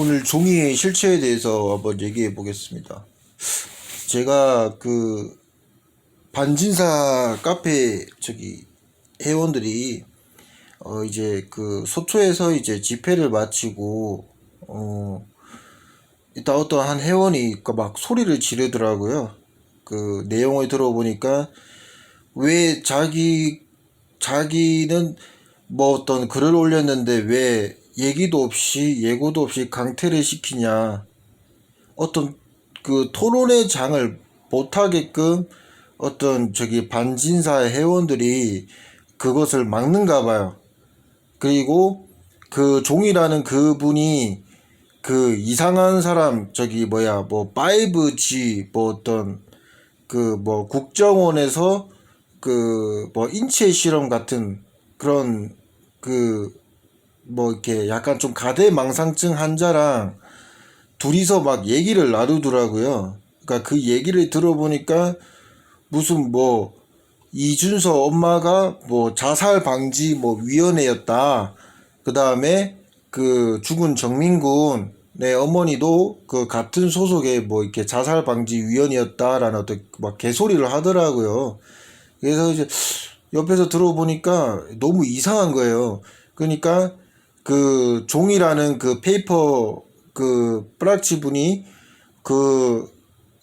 오늘 종이의 실체에 대해서 한번 얘기해 보겠습니다. 제가 그 반진사 카페 저기 회원들이 어 이제 그 소초에서 이제 집회를 마치고 어 이따 어떤 한 회원이 그막 소리를 지르더라고요. 그 내용을 들어보니까 왜 자기 자기는 뭐 어떤 글을 올렸는데 왜 얘기도 없이 예고도 없이 강퇴를 시키냐 어떤 그 토론의 장을 못하게끔 어떤 저기 반진사 회원들이 그것을 막는가 봐요. 그리고 그 종이라는 그분이 그 이상한 사람 저기 뭐야 뭐 5G 뭐 어떤 그 뭐 국정원에서 그 뭐 인체 실험 같은 그런 그 뭐 이렇게 약간 좀 가대망상증 환자랑 둘이서 막 얘기를 나누더라고요. 그러니까 그 얘기를 들어보니까 무슨 뭐 이준서 엄마가 뭐 자살 방지 뭐 위원회였다. 그 다음에 그 죽은 정민군의 어머니도 그 같은 소속의 뭐 이렇게 자살 방지 위원이었다라는 어떤 막 개소리를 하더라고요. 그래서 이제 옆에서 들어보니까 너무 이상한 거예요. 그러니까 그 종이라는 그 페이퍼 그 프락치 분이 그,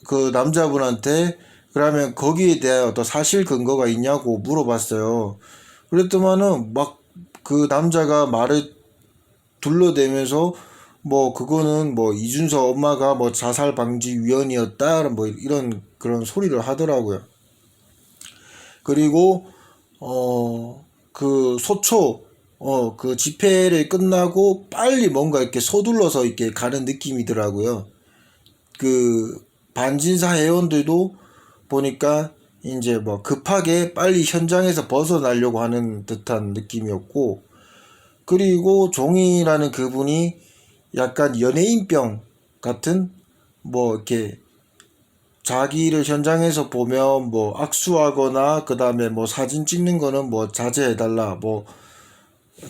그 남자분한테 그러면 거기에 대한 어떤 사실 근거가 있냐고 물어봤어요. 그랬더만은 막 그 남자가 말을 둘러대면서 뭐 그거는 뭐 이준서 엄마가 뭐 자살 방지 위원이었다 뭐 이런 그런 소리를 하더라고요. 그리고 어 그 소초 어 그 집회를 끝나고 빨리 뭔가 이렇게 서둘러서 이렇게 가는 느낌이더라고요. 그 반진사 회원들도 보니까 이제 뭐 급하게 빨리 현장에서 벗어나려고 하는 듯한 느낌이었고 그리고 종이라는 그분이 약간 연예인병 같은 뭐 이렇게 자기를 현장에서 보면 뭐 악수하거나 그 다음에 뭐 사진 찍는 거는 뭐 자제해달라 뭐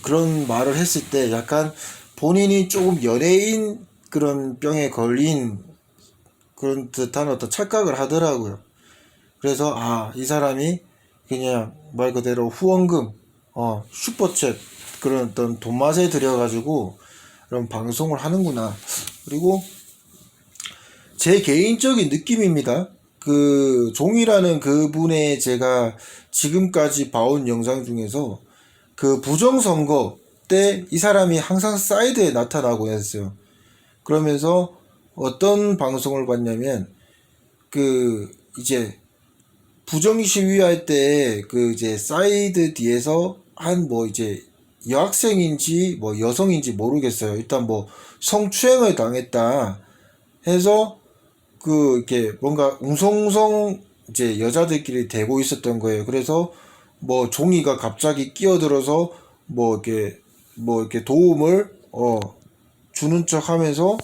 그런 말을 했을 때 약간 본인이 조금 연예인 그런 병에 걸린 그런 듯한 어떤 착각을 하더라고요. 그래서 아, 이 사람이 그냥 말 그대로 후원금, 어, 슈퍼챗 그런 어떤 돈 맛에 들여가지고 그런 방송을 하는구나. 그리고 제 개인적인 느낌입니다. 그 종이라는 그분의 제가 지금까지 봐온 영상 중에서 그 부정선거 때 이 사람이 항상 사이드에 나타나고 했어요. 그러면서 어떤 방송을 봤냐면 그 이제 부정 시위할 때 그 이제 사이드 뒤에서 한 뭐 이제 여학생인지 뭐 여성인지 모르겠어요. 일단 뭐 성추행을 당했다 해서 그 이렇게 뭔가 웅성웅성 이제 여자들끼리 대고 있었던 거예요. 그래서 뭐 종이가 갑자기 끼어들어서 뭐 이렇게 뭐 이렇게 도움을 어 주는 척 하면서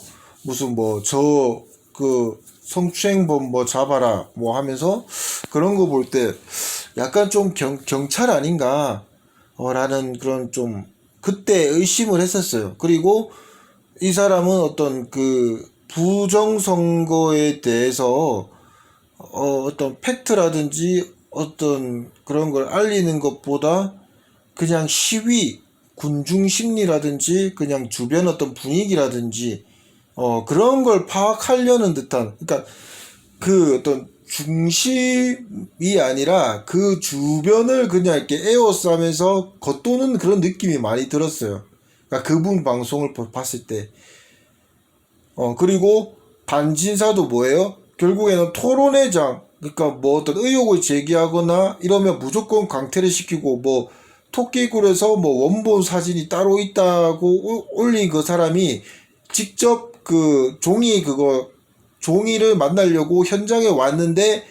무슨 뭐 저 그 성추행범 뭐 잡아라 뭐 하면서 그런 거 볼 때 약간 좀 경, 경찰 아닌가 어, 라는 그런 좀 그때 의심을 했었어요. 그리고 이 사람은 어떤 그 부정선거에 대해서 어, 어떤 팩트라든지 어떤 그런 걸 알리는 것보다 그냥 시위, 군중 심리라든지 그냥 주변 어떤 분위기라든지 어, 그런 걸 파악하려는 듯한 그러니까 그 어떤 중심이 아니라 그 주변을 그냥 이렇게 에워싸면서 겉도는 그런 느낌이 많이 들었어요. 그러니까 그분 방송을 봤을 때. 어, 그리고 반진사도 뭐예요? 결국에는 토론회장, 그러니까 뭐 어떤 의혹을 제기하거나 이러면 무조건 강퇴를 시키고 뭐 토끼굴에서 뭐 원본 사진이 따로 있다고 올린 그 사람이 직접 그 종이 그거 종이를 만나려고 현장에 왔는데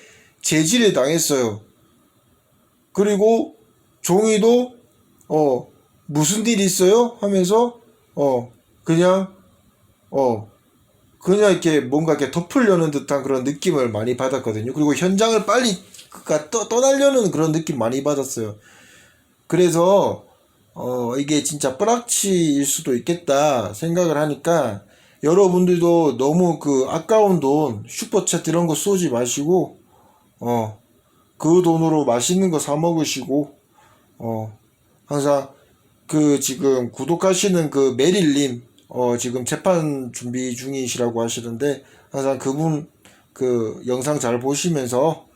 제지를 당했어요. 그리고 종이도 어 무슨 일 있어요? 하면서 어 그냥 어 그냥 이렇게 뭔가 이렇게 덮으려는 듯한 그런 느낌을 많이 받았거든요. 그리고 현장을 빨리 그니까 떠, 떠나려는 그런 느낌 많이 받았어요. 그래서 어 이게 진짜 뿌락치일 수도 있겠다 생각을 하니까 여러분들도 너무 그 아까운 돈 슈퍼챗 이런 거 쏘지 마시고 어 그 돈으로 맛있는 거 사 먹으시고 어 항상 그 지금 구독하시는 그 메릴님 어 지금 재판 준비 중이시라고 하시는데 항상 그분 그 영상 잘 보시면서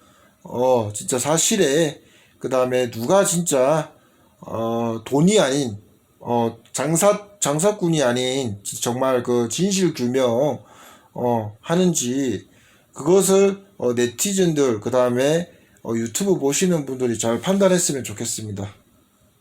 어 진짜 사실에 그 다음에 누가 진짜 어 돈이 아닌 어 장사 장사꾼이 아닌 지- 정말 그 진실 규명 어 하는지 그것을 어 네티즌들 그 다음에 어 유튜브 보시는 분들이 잘 판단했으면 좋겠습니다.